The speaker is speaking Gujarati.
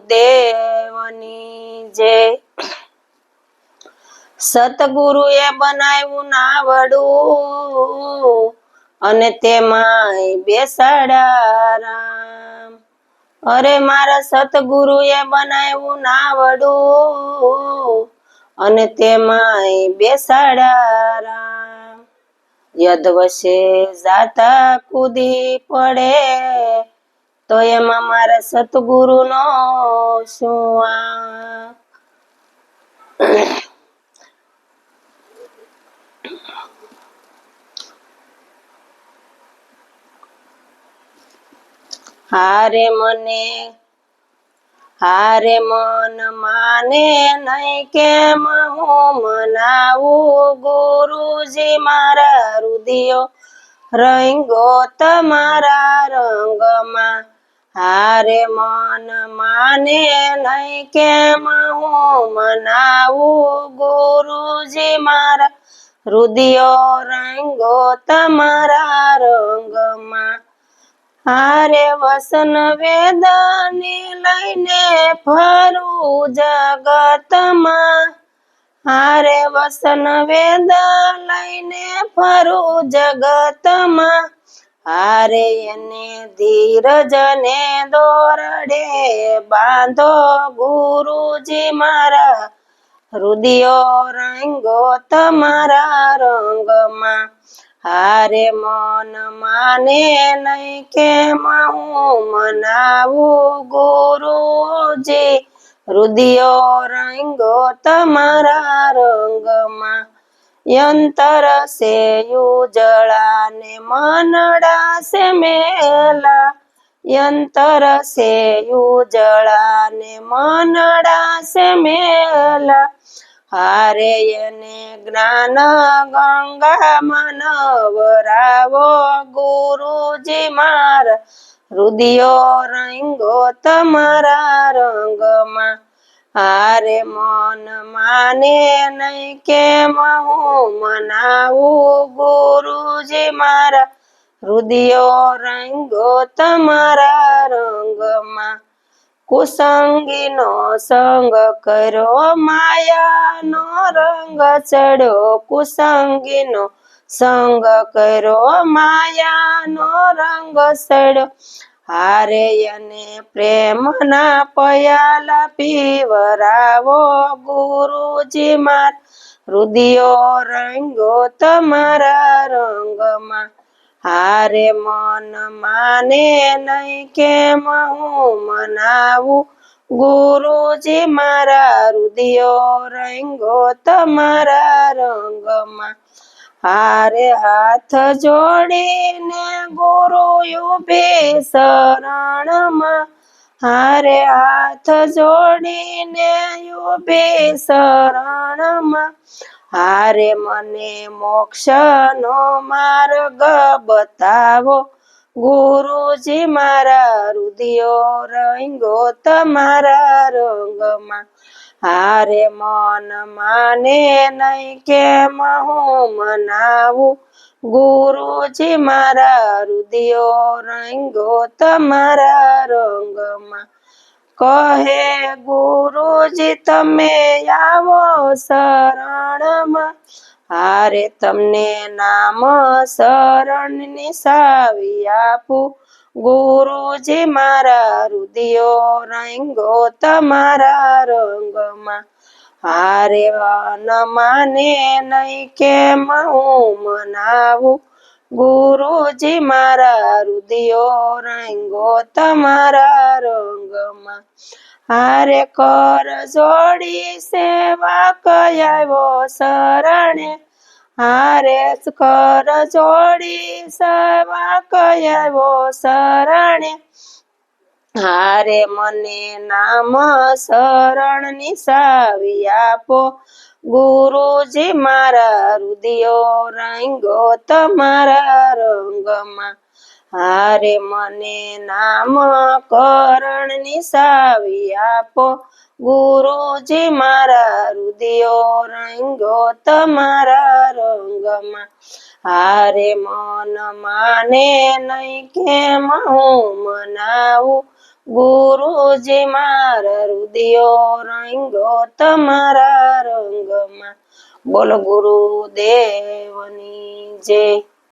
ગુરુદેવની જય એ બનાવ્યું નાવડું અને તેમાં બેસાડા અરે મારા સતગુરુએ બનાવ્યું નાવડું અને તેમાંય બેસાડા રામ. યદવશે જાતા કૂદી પડે તો એમાં મારા સતગુરુનો શું? હારે મને, હારે મન માને નહીં કેમ હું મનાવું ગુરુજી મારા રુદિયો રંગો તમારા રંગમાં હારે મન માને નહીં કેમ હું મનાવું ગુરુજી મારા. રુદિયો રંગો તમારા રંગમાં. હારે વસન વેદને લઈને ફરું જગતમાં. હારે વસન વેદ લઈને ફરું જગતમાં. હારે એને ધીરજને દોરડે બાંધો ગુરુજી મારા. રુદિયો રંગો તમારા રંગમાં. હારે મન માને નહીં કેમ હું મનાવું ગુરુજી. રુદિયો રંગો તમારા રંગમાં. યંતર સે યુજળાને મનડા સે મેલા. યંતર સે યુજળાને મનડા સે મેલા. હારે એને જ્ઞાન ગંગા મનવરાવો ગુરુજી માર. રુદિયો રંગો તમારા રંગમાં. હારે મન માને નહીં કેમ હું મનાવું ગુરુજી મારા? રુદિયો રંગો તમારા રંગમાં. કુસંગીનો સંગ કર્યો, માયાનો રંગ ચડ્યો. કુસંગીનો સંગ કર્યો, માયાનો રંગ ચડ્યો. હારે અને પ્રેમના પયાલા પીવરાવો ગુરુજી માર રુદિયો રંગો તમારા રંગમાં. હારે મન માને નહીં કેમ હું મનાવું? ગુરુજી મારા રુદિયો રંગો તમારા રંગમાં. હારે હાથ જોડીને ગુરુ ઉભે શરણમાં હારે હાથ જોડીને ઉભે શરણમાં હારે મને મોક્ષનો માર્ગ બતાવો. ગુરુજી મારા રુદિયો રંગો તમારા રંગમાં. હારે મન માને નહીં કેમ હું મનાવું? ગુરુજી મારા રુદિયો રંગો તમારા રંગમાં. કહે ગુરુજી, તમે આવો શરણમાં. હારે તમને નામ શરણ સાવી આપું. ગુરુજી મારા રુદિયો રંગો તમારા રંગમાં. હારે વન માને નહીં કેમ હું મનાવું? ગુરુજી મારા રુદિયો રંગો તમારા રંગમાં. હારે કર જોડી સેવા કયાવો શરણે. હારે કર જોડી સેવા કયાવો શરણે. હારે મને નામ શરણ સાવી આપો. ગુરુજી મારા રુદિયો રંગો તમારા રંગમાં. હારે મને નામ કરણ સાવી આપો. ગુરુજી મારા રુદિયો રંગો તમારા રંગમાં. હારે મન માને નહીં કેમ હું મનાવું? ગુરુજી મારા રુદિયો રંગો તમારા રંગમાં. બોલો ગુરુદેવની જય.